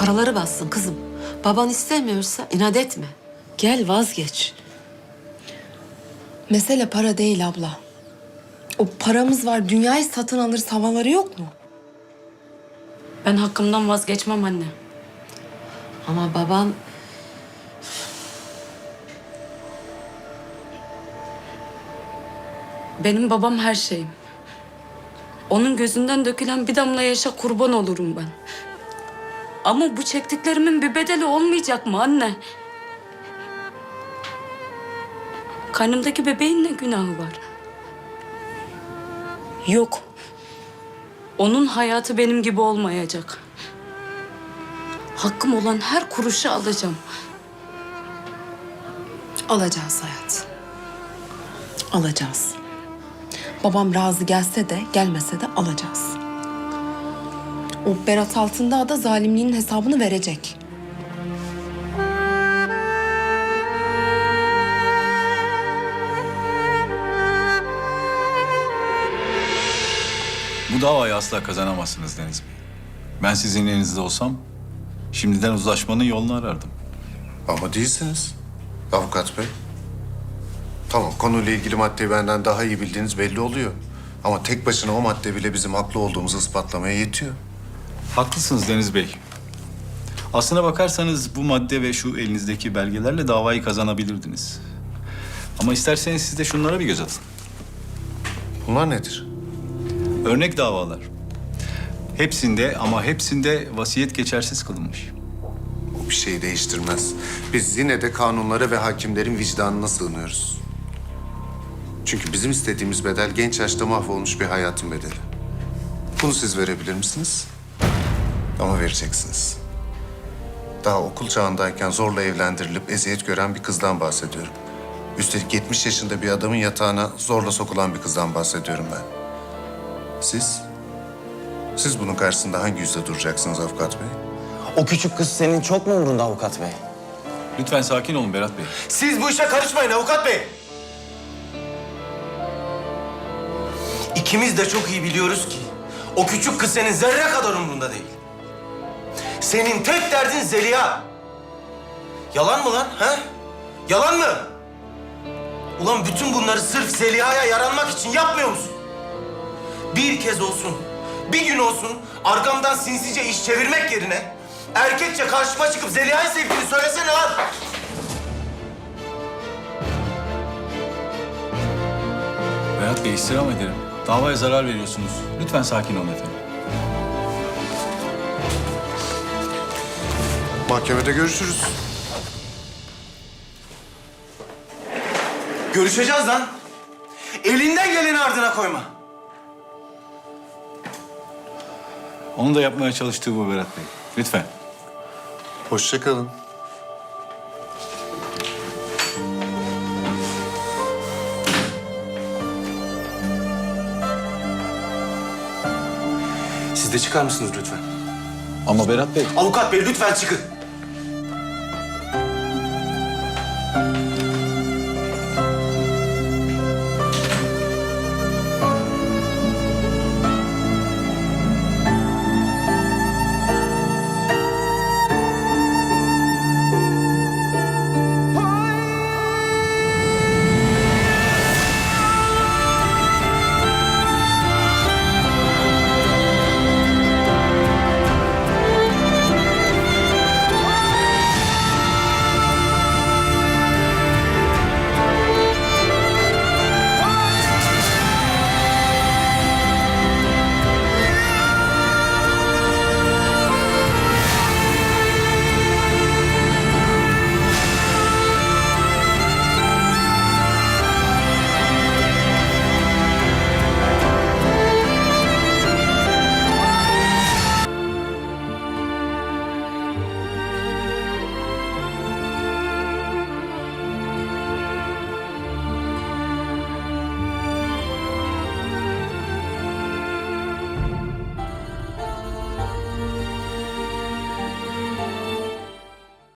Paraları bassın kızım. Baban istemiyorsa inat etme. Gel vazgeç. Mesele para değil abla. O paramız var, dünyayı satın alırız havaları yok mu? Ben hakkımdan vazgeçmem anne. Ama baban Benim babam her şeyim. Onun gözünden dökülen bir damla yaşa kurban olurum ben. Ama bu çektiklerimin bir bedeli olmayacak mı anne? Karnımdaki bebeğin ne günahı var? Yok. Onun hayatı benim gibi olmayacak. Hakkım olan her kuruşu alacağım. Alacağız hayat. Alacağız. Babam razı gelse de gelmese de alacağız. O Berat Altındağ da zalimliğinin hesabını verecek. Bu davayı asla kazanamazsınız Deniz Bey. Ben sizin yerinizde olsam şimdiden uzlaşmanın yolunu arardım. Ama değilsiniz avukat bey. Tamam konuyla ilgili maddeyi benden daha iyi bildiğiniz belli oluyor. Ama tek başına o madde bile bizim haklı olduğumuzu ispatlamaya yetiyor. Haklısınız Deniz Bey. Aslına bakarsanız bu madde ve şu elinizdeki belgelerle davayı kazanabilirdiniz. Ama isterseniz siz de şunlara bir göz atın. Bunlar nedir? Örnek davalar. Hepsinde ama hepsinde vasiyet geçersiz kılınmış. O bir şeyi değiştirmez. Biz yine de kanunlara ve hakimlerin vicdanına sığınıyoruz. Çünkü bizim istediğimiz bedel genç yaşta mahvolmuş bir hayatın bedeli. Bunu siz verebilir misiniz? Ama vereceksiniz. Daha okul çağındayken zorla evlendirilip eziyet gören bir kızdan bahsediyorum. Üstelik 70 yaşında bir adamın yatağına zorla sokulan bir kızdan bahsediyorum ben. Siz? Siz bunun karşısında hangi yüzle duracaksınız avukat bey? O küçük kız senin çok mu umurunda avukat bey? Lütfen sakin olun Berat Bey. Siz bu işe karışmayın avukat bey. İkimiz de çok iyi biliyoruz ki o küçük kız senin zerre kadar umurunda değil. Senin tek derdin Zeliha. Yalan mı lan ha? Yalan mı? Ulan bütün bunları sırf Zeliha'ya yaranmak için yapmıyor musun? Bir kez olsun, bir gün olsun arkamdan sinsice iş çevirmek yerine erkekçe karşıma çıkıp Zeliha'yı sevdiğini söylesene lan. Berat Bey istirham ederim. Davaya zarar veriyorsunuz. Lütfen sakin olun efendim. Mahkemede görüşürüz. Görüşeceğiz lan. Elinden geleni ardına koyma. Onun da yapmaya çalıştığı bu Berat Bey. Lütfen. Hoşça kalın. Siz de çıkar mısınız lütfen? Ama Berat Bey... Avukat bey lütfen çıkın.